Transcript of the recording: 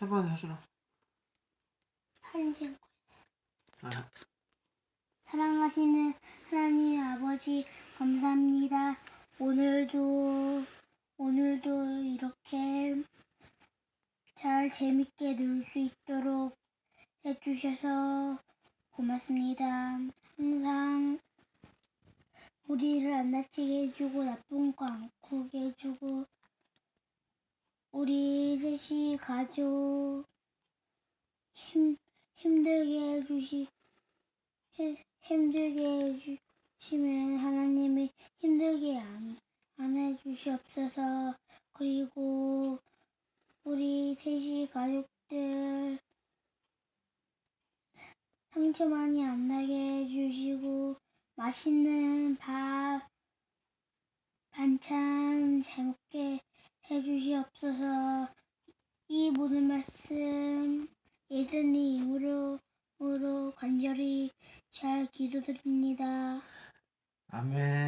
해봐 한심 알아. 사랑하시는 하나님 아버지 감사합니다. 오늘도 오늘도 이렇게 잘 재밌게 놀 수 있도록 해주셔서 고맙습니다. 항상 우리를 안 다치게 해주고 나쁜 거 안 꾸게 해주고 셋이 가족 힘 힘들게 해주시 해- 힘들게 해주시면 하나님이 힘들게 안, 안 해주시옵소서. 그리고 우리 셋이 가족들 상처 많이 안 나게 해주시고 맛있는 밥 반찬 잘 먹게 해주시옵소서. 이 모든 말씀 예수님 이름으로 으로 간절히 잘 기도드립니다. 아멘.